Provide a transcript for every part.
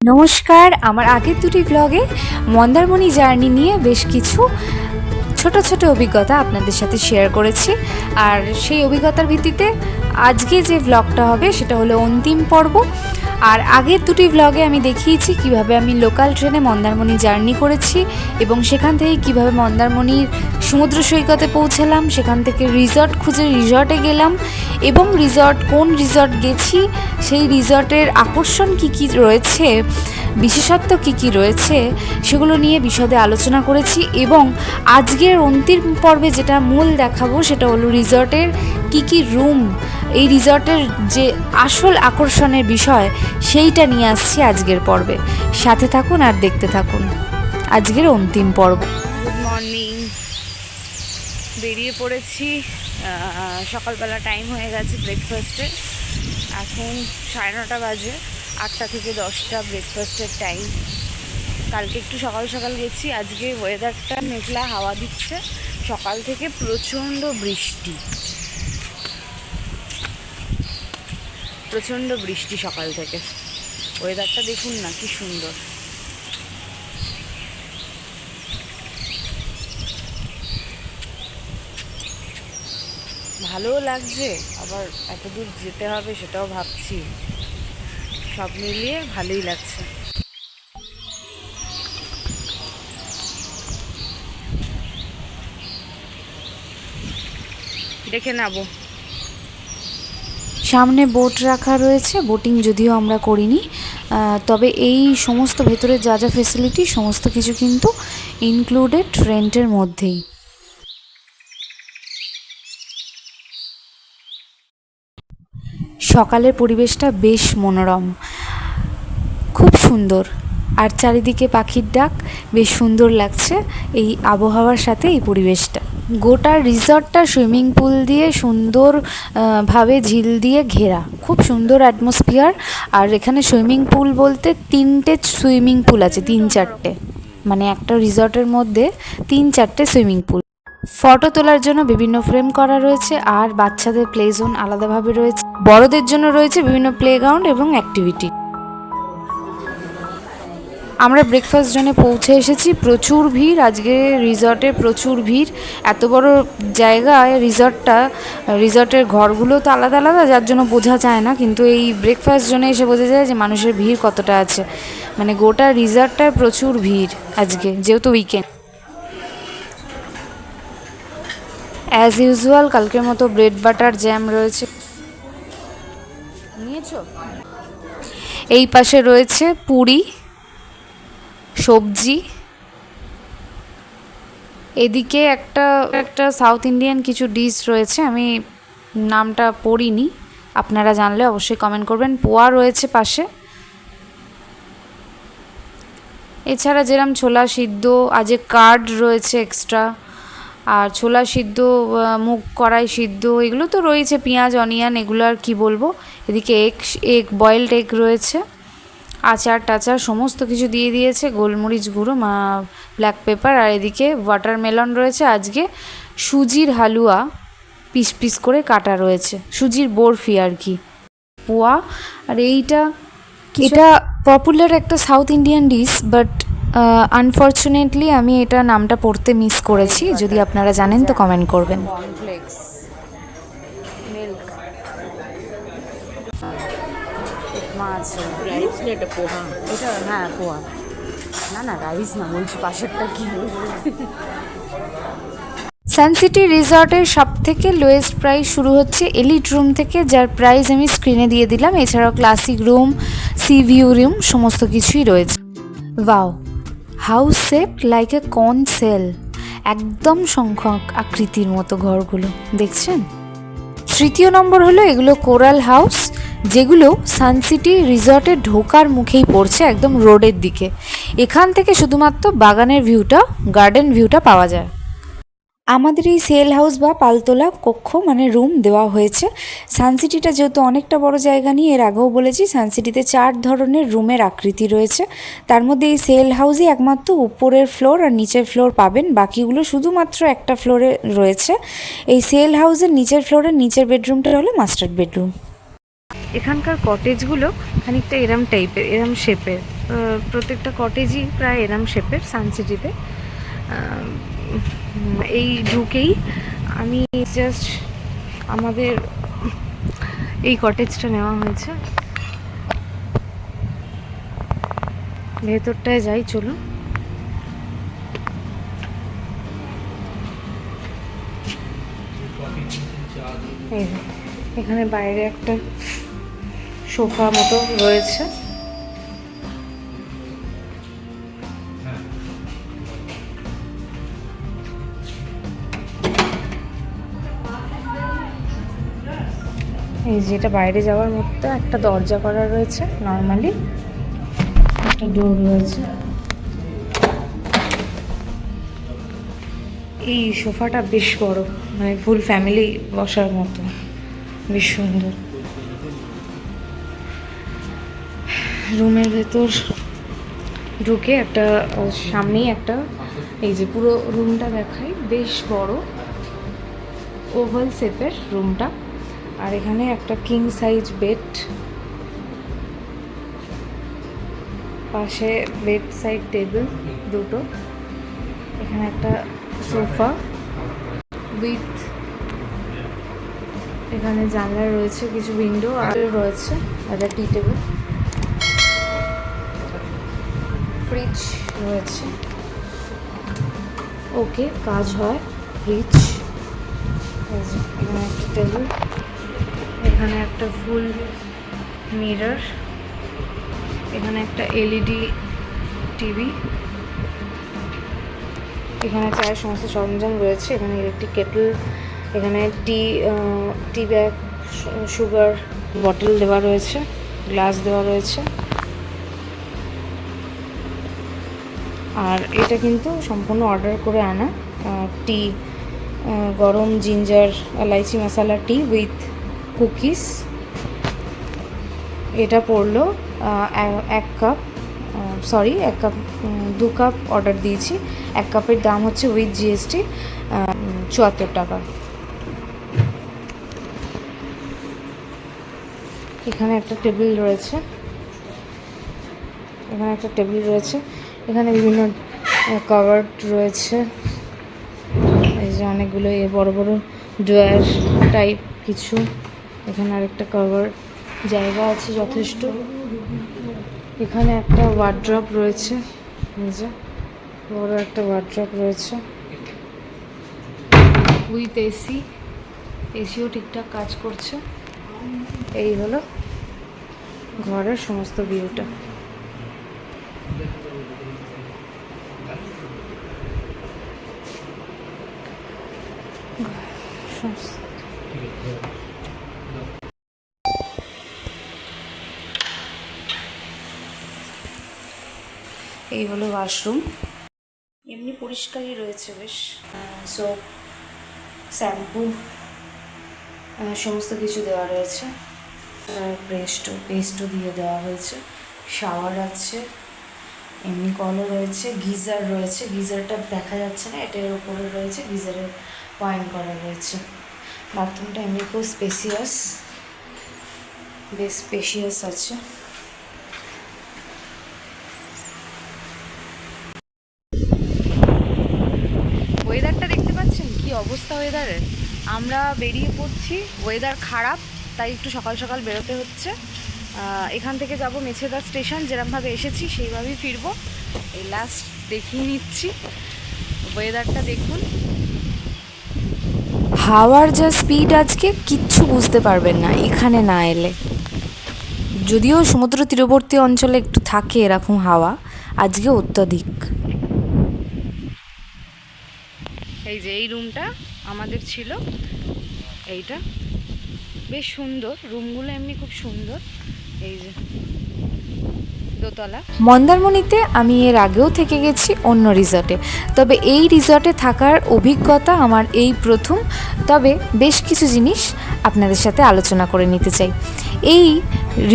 নমস্কার আমার আগের দুটি ব্লগে মন্দারমণি জার্নি নিয়ে বেশ কিছু ছোট ছোট অভিজ্ঞতা আপনাদের সাথে শেয়ার করেছি। আর সেই অভিজ্ঞতার ভিত্তিতে আজকে যে ব্লগটা হবে সেটা হলো অন্তিম পর্ব। আর আগের দুটি ব্লগে আমি দেখিয়েছি কীভাবে আমি লোকাল ট্রেনে মন্দারমণি জার্নি করেছি এবং সেখান থেকে কীভাবে মন্দারমণির সমুদ্র সৈকতে পৌঁছালাম, সেখান থেকে রিসর্ট খুঁজে রিসর্টে গেলাম এবং রিসর্ট কোন রিসর্ট গেছি, সেই রিসর্টের আকর্ষণ কি কি রয়েছে বিশেষত্ব কি কি রয়েছে সেগুলো নিয়ে বিশদে আলোচনা করেছি এবং আজকের অন্তিম পর্বে যেটা মূল দেখাবো সেটা হলো রিসর্টের কি কি রুম, এই রিসর্টের যে আসল আকর্ষণের বিষয় সেইটা নিয়ে আসছি আজকের পর্বে। সাথে থাকুন আর দেখতে থাকুন। আজকের অন্তিম পর্ব। গুড মর্নিং বেরিয়ে পড়েছি। সকালবেলা টাইম হয়ে গেছে ব্রেকফাস্টে এখন সাড়ে নটা বাজে। আটটা থেকে দশটা ব্রেকফাস্টের টাইম কালকে একটু সকাল সকাল গেছি, আজকে ওয়েদারটা মেঘলা হাওয়া দিচ্ছে। সকাল থেকে প্রচণ্ড বৃষ্টি। প্রচণ্ড বৃষ্টি সকাল থেকে। ওয়েদারটা দেখুন না, কি সুন্দর। ভালোও লাগছে, আবার এত দূর যেতে হবে সেটাও ভাবছি। সব মিলিয়ে ভালোই লাগছে। দেখে নেব। সামনে বোট রাখা রয়েছে, বোটিং যদিও আমরা করিনি। তবে এই সমস্ত ভেতরে যা যা ফেসিলিটি সমস্ত কিছু কিন্তু ইনক্লুডেড রেন্টের মধ্যেই। সকালের পরিবেশটা বেশ মনোরম। খুব সুন্দর। আর চারিদিকে পাখির ডাক, বেশ সুন্দর লাগছে এই আবহাওয়ার সাথে এই পরিবেশটা। গোটা রিসর্টটা সুইমিং পুল দিয়ে সুন্দর ভাবে ঝিল দিয়ে ঘেরা। খুব সুন্দর অ্যাটমসফিয়ার আর এখানে সুইমিং পুল বলতে তিনটে সুইমিং পুল আছে, তিন চারটে। মানে একটা রিসর্টের মধ্যে তিন চারটে সুইমিং পুল। ফটো তোলার জন্য বিভিন্ন ফ্রেম করা রয়েছে আর বাচ্চাদের প্লে জোন আলাদাভাবে রয়েছে। বড়দের জন্য রয়েছে বিভিন্ন প্লেগ্রাউন্ড এবং অ্যাক্টিভিটি আমরা ব্রেকফাস্ট জোনে পৌঁছে এসেছি। প্রচুর ভিড়। আজকে রিসর্টে প্রচুর ভিড়। এত বড় জায়গায় রিসর্টটা রিসর্টের ঘরগুলো তো আলাদা আলাদা, যার জন্য বোঝা যায় না। কিন্তু এই ব্রেকফাস্ট জোনে এসে বোঝা যায় যে মানুষের ভিড় কতটা আছে। মানে গোটা রিসর্টটায় প্রচুর ভিড় আজকে, যেহেতু উইকেন্ড অ্যাজ ইউজুয়াল কালকের মতো ব্রেড বাটার জ্যাম রয়েছে। নিয়েছো এই পাশে রয়েছে পুরি, সবজি। এদিকে একটা একটা সাউথ ইন্ডিয়ান কিছু ডিশ রয়েছে, আমি নামটা পড়িনি। আপনারা জানলে অবশ্যই কমেন্ট করবেন। পোয়া রয়েছে পাশে। এছাড়া যেরম ছোলা সিদ্ধ, আজে কার্ড রয়েছে এক্সট্রা আর ছোলা সিদ্ধ মুগ কড়াই সিদ্ধ, এগুলো তো রয়েছে, পেঁয়াজ, অনিয়ন, এগুলো আর কী বলব? এদিকে এগ এগ বয়েলড এগ রয়েছে। আচার টাচার সমস্ত কিছু দিয়ে দিয়েছে, গোলমরিচ গুঁড়ো, মা ব্ল্যাক পেপার আর এদিকে ওয়াটারমেলন রয়েছে। আজকে সুজির হালুয়া পিস পিস করে কাটা রয়েছে। সুজির বরফি আর কি। পোয়া, আর এইটা এটা পপুলার একটা south Indian dish but unfortunately আমি এটা নামটা পড়তে মিস করেছি। যদি আপনারা জানেন তো কমেন্ট করবেন। কর্নফ্লেক্স মাছ এটা পোহা? এটা হ্যাঁ পোয়া না না রাইস না বলছি পাশেরটা কি? সানসিটি রিসর্টের সব থেকে লোয়েস্ট প্রাইস শুরু হচ্ছে এলিট রুম থেকে যার প্রাইস আমি স্ক্রিনে দিয়ে দিলাম। এছাড়াও classic room sea view room সমস্ত কিছুই রয়েছে। Wow house shape like a conch shell একদম সংখ্যক আকৃতির মতো ঘরগুলো, দেখছেন? তৃতীয় নম্বর হলো এগুলো কোরাল হাউস, যেগুলো সানসিটি রিসর্টে ঢোকার মুখেই পড়ছে একদম রোডের দিকে। এখান থেকে শুধুমাত্র বাগানের ভিউটা, গার্ডেন ভিউটা পাওয়া যায়। আমাদের এই সেল হাউস বা পালতোলা কক্ষ মানে রুম দেওয়া হয়েছে। সানসিটিটা যেহেতু অনেকটা বড় জায়গা নিয়ে, এর আগেও বলেছি সানসিটিতে চার ধরনের রুমের আকৃতি রয়েছে। তার মধ্যে এই সেল হাউসে একমাত্র উপরের ফ্লোর আর নিচের ফ্লোর পাবেন। বাকিগুলো শুধুমাত্র একটা ফ্লোরে রয়েছে। এই সেল হাউসের নিচের ফ্লোরের নিচের বেডরুমটা হলো মাস্টার বেডরুম। এখানকার কটেজগুলো খানিকটা এরম টাইপের, এরম শেপের। প্রত্যেকটা কটেজই প্রায় এরম শেপের সানসিটিতে এই ঢুকেই আমি জাস্ট আমাদের এই কটেজটা নেওয়া হয়েছে। ভেতরটায় যাই চলুন এখানে বাইরে একটা সোফা মতো রয়েছে। এই যেটা বাইরে যাওয়ার মতো একটা দরজা করা রয়েছে নর্মালি একটা ডোর রয়েছে। এই সোফাটা বেশ বড় মানে ফুল ফ্যামিলি বসার মতো, বেশ সুন্দর। রুমের ভেতর ঢুকে একটা, সামনেই একটা, এই যে পুরো রুমটা দেখাই, বেশ বড়। ওভাল শেপের রুমটা আর এখানে একটা কিং সাইজ বেড পাশে বেড সাইড টেবিল দুটো। এখানে একটা সোফা উইথ এখানে জানলা রয়েছে, কিছু উইন্ডো আর রয়েছে একটা টি টেবিল ফ্রিজ রয়েছে। ওকে কাজ হয় ফ্রিজ এখানে একটা টেবিল এখানে একটা ফুল মিরর, এখানে একটা এলইডি টিভি, এখানে চায়ের সমস্ত সরঞ্জাম রয়েছে, এখানে ইলেকট্রিক কেটল এখানে tea tea bag sugar bottle দেওয়া রয়েছে গ্লাস দেওয়া রয়েছে। আর এটা কিন্তু সম্পূর্ণ অর্ডার করে আনা টি গরম ginger elaichi masala tea with cookies এটা পড়ল এক কাপ সরি এক কাপ দু কাপ অর্ডার দিয়েছি। এক কাপের দাম হচ্ছে উইথ জিএসটি চুয়াত্তর টাকা। এখানে একটা টেবিল রয়েছে। এখানে একটা টেবিল রয়েছে। এখানে বিভিন্ন কাভার্ড রয়েছে। এই যে অনেকগুলো এ বড় বড় ড্রয়ার টাইপ কিছু। এখানে আরেকটা কভার জায়গা আছে যথেষ্ট। এখানে একটা ওয়ার্ড্রপ রয়েছে বড় একটা ওয়ার্ড্রপ রয়েছে। উইথ এসি এসিও ঠিকঠাক কাজ করছে। এই হলো ঘরের সমস্ত ভিউটা সমস্ত এই হলো ওয়াশরুম এমনি পরিষ্কারই রয়েছে বেশ। সোপ শ্যাম্পু সমস্ত কিছু দেওয়া রয়েছে। পেস্টও পেস্টও দিয়ে দেওয়া হয়েছে। শাওয়ার আছে। এমনি কলও রয়েছে। গিজার রয়েছে। গিজারটা দেখা যাচ্ছে না। এটার ওপরে রয়েছে। গিজারের পয়েন্ট করা রয়েছে। বাথরুমটা এমনি খুব স্পেসিয়াস বেশ স্পেশিয়াস আছে। আমরা বেরিয়ে পড়ছি। ওয়েদার খারাপ তাই একটু সকাল সকাল বেরোতে হচ্ছে। এখান থেকে যাব মেছেদা স্টেশন যেরমভাবে এসেছি সেইভাবেই ফিরবো। এই লাস্ট দেখিয়ে নিচ্ছি। ওয়েদারটা দেখুন। হাওয়ার যা স্পিড আজকে? কিচ্ছু বুঝতে পারবেন না এখানে না এলে। যদিও সমুদ্র তীরবর্তী অঞ্চলে একটু থাকে এরকম হাওয়া আজকে অত্যাধিক। এই যে এই রুমটা আমাদের ছিল। এইটা। বেশ সুন্দর। রুমগুলো এমনি খুব সুন্দর। এই যে, দোতলা। মন্দারমণিতে আমি এর আগেও থেকে গেছি অন্য রিসর্টে। তবে এই রিসর্টে থাকার অভিজ্ঞতা আমার এই প্রথম। তবে বেশ কিছু জিনিস আপনাদের সাথে আলোচনা করে নিতে চাই। এই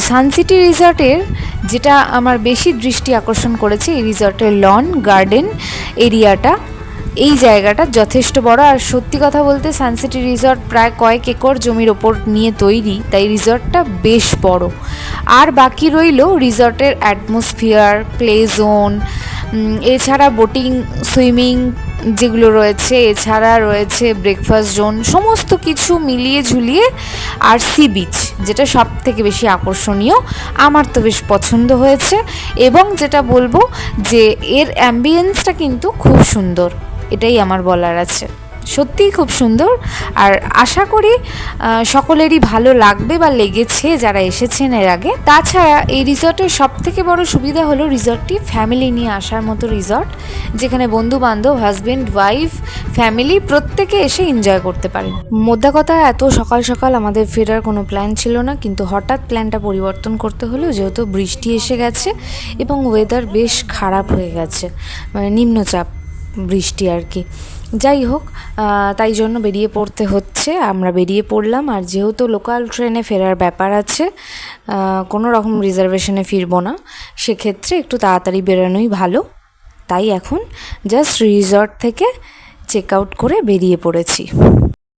সানসিটি রিসর্টের যেটা আমার বেশি দৃষ্টি আকর্ষণ করেছে, এই রিসর্টের লন গার্ডেন এরিয়াটা এই জায়গাটা যথেষ্ট বড়। আর সত্যি কথা বলতে সানসিটি রিসর্ট প্রায় কয়েক একর জমির ওপর নিয়ে তৈরি, তাই রিসর্টটা বেশ বড়। আর বাকি রইল রিসর্টের অ্যাটমসফিয়ার প্লে জোন এছাড়া বোটিং সুইমিং যেগুলো রয়েছে, এছাড়া রয়েছে ব্রেকফাস্ট জোন সমস্ত কিছু মিলিয়ে ঝুলিয়ে আর সি বিচ যেটা সব থেকে বেশি আকর্ষণীয়, আমার তো বেশ পছন্দ হয়েছে। এবং যেটা বলব যে, এর অ্যাম্বিয়েন্সটা কিন্তু খুব সুন্দর। এটাই আমার বলার আছে। সত্যিই খুব সুন্দর। আর আশা করি সকলেরই ভালো লাগবে বা লেগেছে যারা এসেছেন এর আগে। তাছাড়া এই রিসর্টের সব থেকে বড় সুবিধা হলো রিসর্টটি ফ্যামিলি নিয়ে আসার মতো রিসর্ট যেখানে বন্ধু বান্ধব হাজবেন্ড ওয়াইফ ফ্যামিলি প্রত্যেকে এসে এনজয় করতে পারেন। মোদ্দা কথা, এত সকাল সকাল আমাদের ফেরার কোনো প্ল্যান ছিল না, কিন্তু হঠাৎ প্ল্যানটা পরিবর্তন করতে হলো, যেহেতু বৃষ্টি এসে গেছে এবং ওয়েদার বেশ খারাপ হয়ে গেছে মানে নিম্নচাপ। বৃষ্টি আর কি। যাই হোক তাই জন্য বেরিয়ে পড়তে হচ্ছে। আমরা বেরিয়ে পড়লাম আর যেহেতু লোকাল ট্রেনে ফেরার ব্যাপার আছে কোনো রকম রিজার্ভেশনে ফিরবো না। সেক্ষেত্রে একটু তাড়াতাড়ি বেরোনোই ভালো। তাই এখন জাস্ট রিসর্ট থেকে চেক আউট করে বেরিয়ে পড়েছি।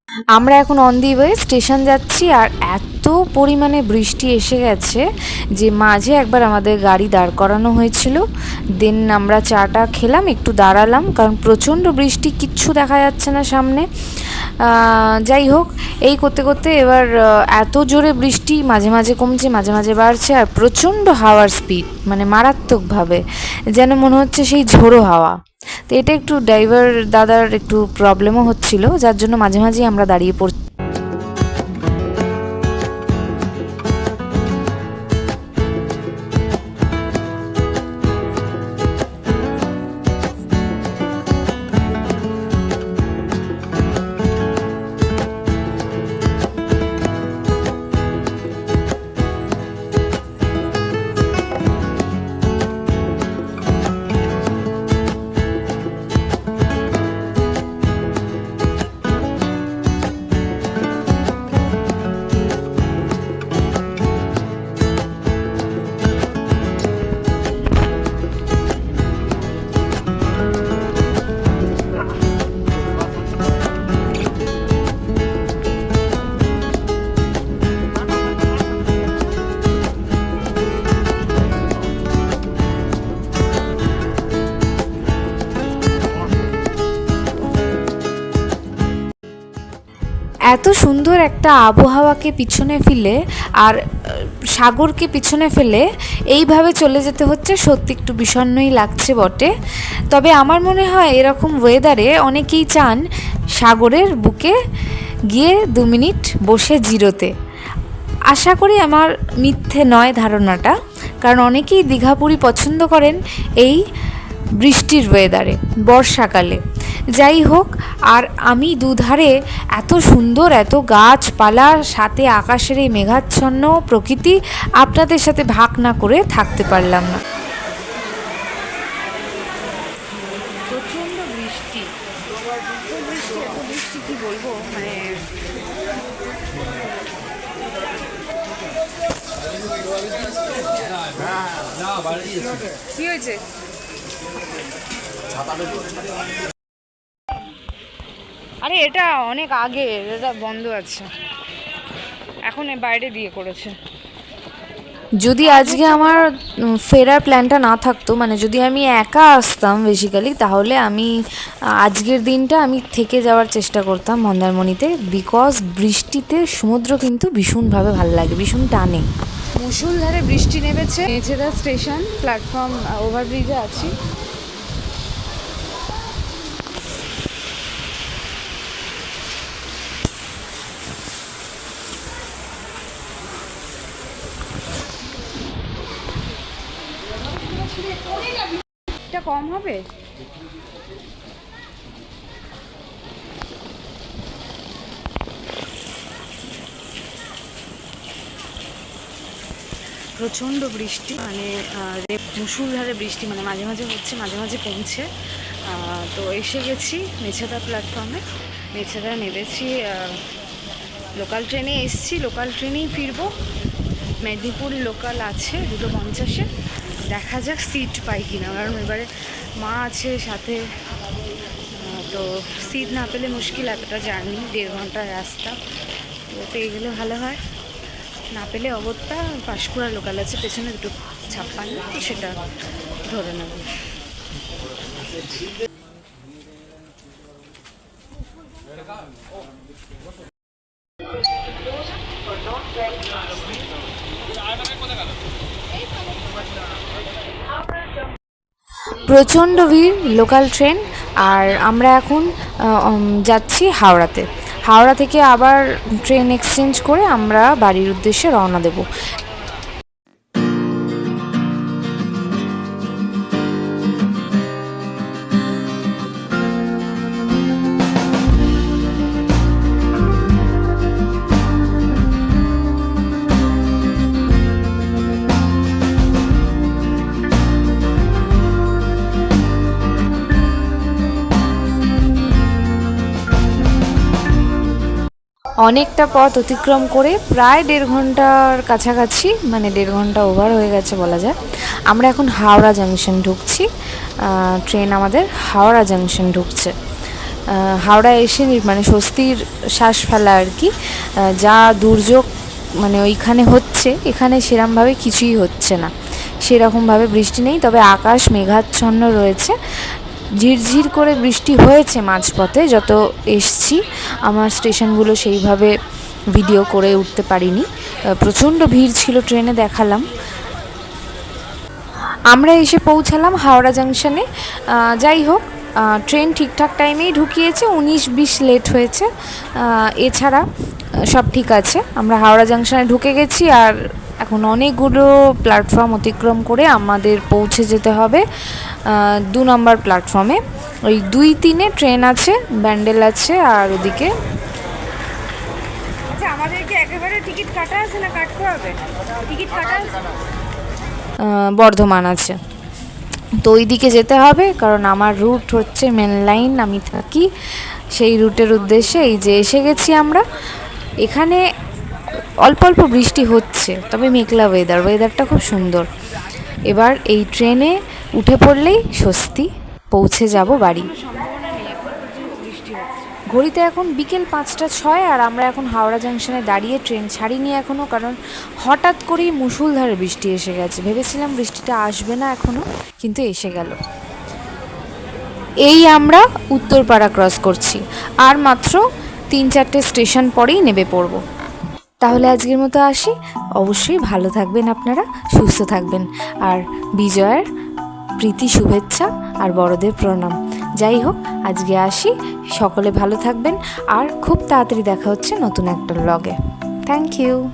আমরা এখন অন দি ওয়ে স্টেশন যাচ্ছি আর এত পরিমাণে বৃষ্টি এসে গেছে যে মাঝে একবার আমাদের গাড়ি দাঁড় করানো হয়েছিল। দেন আমরা চাটা খেলাম, একটু দাঁড়ালাম, কারণ প্রচণ্ড বৃষ্টি, কিচ্ছু দেখা যাচ্ছে না সামনে। যাই হোক, এই করতে করতে এবার এত জোরে বৃষ্টি, মাঝে মাঝে কমছে, মাঝে মাঝে বাড়ছে, আর প্রচণ্ড হাওয়ার স্পিড মানে মারাত্মকভাবে, যেন মনে হচ্ছে সেই ঝোড়ো হাওয়া। তো এটা একটু ড্রাইভার দাদার একটু প্রবলেমও হচ্ছিল, যার জন্য মাঝে মাঝেই আমরা দাঁড়িয়ে পড় এত সুন্দর একটা আবহাওয়াকে পিছনে ফেলে আর সাগরকে পিছনে ফেলে এইভাবে চলে যেতে হচ্ছে, সত্যি একটু বিষণ্ণই লাগছে বটে। তবে আমার মনে হয় এরকম ওয়েদারে অনেকেই চান সাগরের বুকে গিয়ে দু মিনিট বসে জিরোতে। আশা করি আমার মিথ্যে নয় ধারণাটা, কারণ অনেকেই দীঘাপুরি পছন্দ করেন এই বৃষ্টির ওয়েদারে বর্ষাকালে। যাই হোক, আর আমি দুধারে এত সুন্দর, এত গাছপালা, সাথে আকাশের এই মেঘাচ্ছন্ন প্রকৃতি আপনাদের সাথে ভাগ না করে থাকতে পারলাম না। মানে কি হয়েছে? আরে এটা অনেক আগে এটা বন্ধ আছে। এখন বাইরে দিয়ে করেছে। যদি আজকে আমার ফেরার প্ল্যানটা না থাকতো মানে যদি আমি একা আসতাম বেসিক্যালি তাহলে আমি আজকের দিনটা আমি থেকে যাওয়ার চেষ্টা করতাম মন্দারমণিতে বিকজ বৃষ্টিতে সমুদ্র কিন্তু ভীষণভাবে ভালো লাগে ভীষণ টানে। মুসুলধারে বৃষ্টি নেমেছে মেছেদা স্টেশন প্ল্যাটফর্ম ওভারব্রিজে আছি এটা কম হবে? প্রচণ্ড বৃষ্টি মানে মুসুলধারে বৃষ্টি মানে মাঝে মাঝে হচ্ছে, মাঝে মাঝে কমছে। তো এসে গেছি মেছেদা প্ল্যাটফর্মে মেছেদা নেমেছি লোকাল ট্রেনে এসছি লোকাল ট্রেনেই ফিরবো। মেদিনীপুর লোকাল আছে, দুটো পঞ্চাশে। দেখা যাক সিট পাই কিনা। কারণ এবারে মা আছে সাথে তো সিট না পেলে মুশকিল এতটা জার্নি, দেড় ঘণ্টার রাস্তা। তো পেয়ে গেলে ভালো হয়। না পেলে অগত্যা পাঁশকুড়া লোকাল আছে, পেছনে দুটো ছাপ্পান্ন, তো সেটা ধরে নেব। প্রচণ্ড ভিড়, লোকাল ট্রেন। আর আমরা এখন যাচ্ছি হাওড়াতে। হাওড়া থেকে আবার ট্রেন এক্সচেঞ্জ করে আমরা বাড়ির উদ্দেশ্যে রওনা দেব। অনেকটা পথ অতিক্রম করে প্রায় দেড় ঘণ্টার কাছাকাছি মানে দেড় ঘণ্টা ওভার হয়ে গেছে বলা যায়। আমরা এখন হাওড়া জাংশন ঢুকছি। ট্রেন আমাদের হাওড়া জাংশন ঢুকছে। হাওড়া এসে মানে স্বস্তির শ্বাস ফেলা আর কি। যা দুর্যোগ মানে ওইখানে হচ্ছে, এখানে সেরমভাবে কিছুই হচ্ছে না। সেরকমভাবে বৃষ্টি নেই, তবে আকাশ মেঘাচ্ছন্ন রয়েছে। ঝিরঝির করে বৃষ্টি হয়েছে মাঝপথে, যত এসছি, আমার স্টেশনগুলো সেইভাবে ভিডিও করে উঠতে পারিনি। প্রচণ্ড ভিড় ছিল ট্রেনে দেখালাম। আমরা এসে পৌঁছালাম হাওড়া জাংশনে। যাই হোক ট্রেন ঠিকঠাক টাইমেই ঢুকিয়েছে, উনিশ বিশ লেট হয়েছে। এছাড়া সব ঠিক আছে। আমরা হাওড়া জাংশনে ঢুকে গেছি আর এখন অনেকগুলো প্ল্যাটফর্ম অতিক্রম করে আমাদের পৌঁছে যেতে হবে দু নম্বর প্ল্যাটফর্মে। ওই দুই তিনে ট্রেন আছে ব্যান্ডেল আছে আর ওদিকে আচ্ছা আমাদেরকে একেবারে টিকিট কাটা আছে না কাটতে হবে? টিকিট কাটা আছে? বর্ধমান আছে। তো ওই দিকে যেতে হবে কারণ আমার রুট হচ্ছে মেন লাইন আমি থাকি সেই রুটের উদ্দেশ্যে। এই যে এসে গেছি আমরা এখানে অল্প অল্প বৃষ্টি হচ্ছে, তবে মেঘলা ওয়েদার ওয়েদারটা খুব সুন্দর। এবার এই ট্রেনে উঠে পড়লেই স্বস্তি, পৌঁছে যাব বাড়ি। ঘড়িতে এখন বিকেল পাঁচটা ছয় আর আমরা এখন হাওড়া জাংশনে দাঁড়িয়ে ট্রেন ছাড়িনি এখনও কারণ হঠাৎ করেই মুষলধারে বৃষ্টি এসে গেছে। ভেবেছিলাম বৃষ্টিটা আসবে না এখনও কিন্তু এসে গেল। এই আমরা উত্তরপাড়া ক্রস করছি। আর মাত্র তিন চারটে স্টেশন পরেই নেমে পড়ব। তাহলে আজকের মতো আসি। অবশ্যই ভালো থাকবেন আপনারা, সুস্থ থাকবেন। আর বিজয়ের প্রীতি, শুভেচ্ছা আর বড়দের প্রণাম। যাই হোক, আজকে আসি। সকলে ভালো থাকবেন। আর খুব তাড়াতাড়ি দেখা হচ্ছে নতুন একটা লগে থ্যাংক ইউ